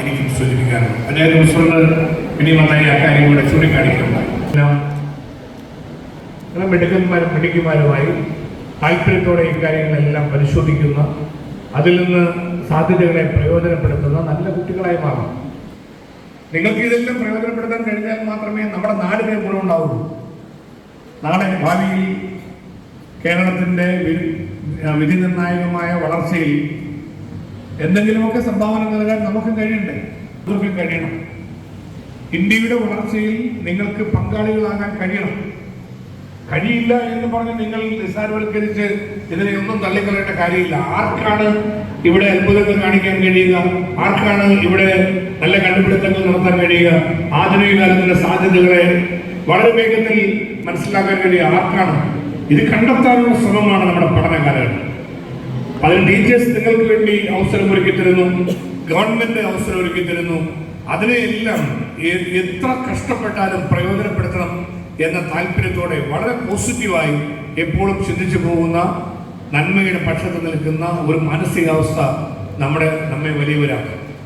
എനിക്ക് സൂചിപ്പിക്കാനുള്ളത്. പഞ്ചായത്ത് പ്രസിഡന്റ് ഇനി വന്നായി അക്കാര്യം കൂടെ ചൂണ്ടിക്കാണിക്കുന്നുണ്ട് അങ്ങനെ മെഡിക്കന്മാരും മെഡിക്കുമാരുമായി താല്പര്യത്തോടെ ഇക്കാര്യങ്ങളെല്ലാം പരിശോധിക്കുന്ന അതിൽ നിന്ന് സാധ്യതകളെ പ്രയോജനപ്പെടുത്തുന്ന നല്ല കുട്ടികളായി മാറണം. നിങ്ങൾക്ക് ഇതെല്ലാം പ്രയോജനപ്പെടുത്താൻ കഴിഞ്ഞാൽ മാത്രമേ നമ്മുടെ നാടിന് ഗുണമുണ്ടാവുള്ളൂ നാളെ ഭാവിയിൽ കേരളത്തിന്റെ വിധി നിർണായകമായ വളർച്ചയിൽ എന്തെങ്കിലുമൊക്കെ സംഭാവന നൽകാൻ നമുക്കും കഴിയണ്ടേ? അവർക്കും കഴിയണം. ഇന്ത്യയുടെ വളർച്ചയിൽ നിങ്ങൾക്ക് പങ്കാളികളാകാൻ കഴിയണം. കഴിയില്ല എന്ന് പറഞ്ഞ് നിങ്ങൾ നിസ്സാരവൽക്കരിച്ച് ഇതിനെ ഒന്നും തള്ളിക്കളയേണ്ട കാര്യമില്ല. ആർക്കാണ് ഇവിടെ അത്ഭുതങ്ങൾ കാണിക്കാൻ കഴിയുക? ആർക്കാണ് ഇവിടെ നല്ല കണ്ടുപിടുത്തങ്ങൾ നടത്താൻ കഴിയുക? ആധുനിക കാലത്തിന്റെ സാധ്യതകളെ വളരെ വേഗത്തിൽ മനസ്സിലാക്കാൻ കഴിയുക. ആർക്കാണ്? ഇത് കണ്ടെത്താനുള്ള ശ്രമമാണ് നമ്മുടെ പഠന കാലഘട്ടം അതിന് ടീച്ചേഴ്സ് നിങ്ങൾക്ക് വേണ്ടി അവസരം തരുന്നു. ഗവൺമെന്റ് അവസരം തരുന്നു. അതിനെയെല്ലാം എത്ര കഷ്ടപ്പെട്ടാലും പ്രയോജനപ്പെടുത്തണം എന്ന താല്പര്യത്തോടെ വളരെ പോസിറ്റീവായി എപ്പോഴും ചിന്തിച്ചു പോകുന്ന നന്മയുടെ പക്ഷത്ത് നിൽക്കുന്ന ഒരു മാനസികാവസ്ഥ നമ്മുടെ നമ്മെ വലിയവരാക്കും.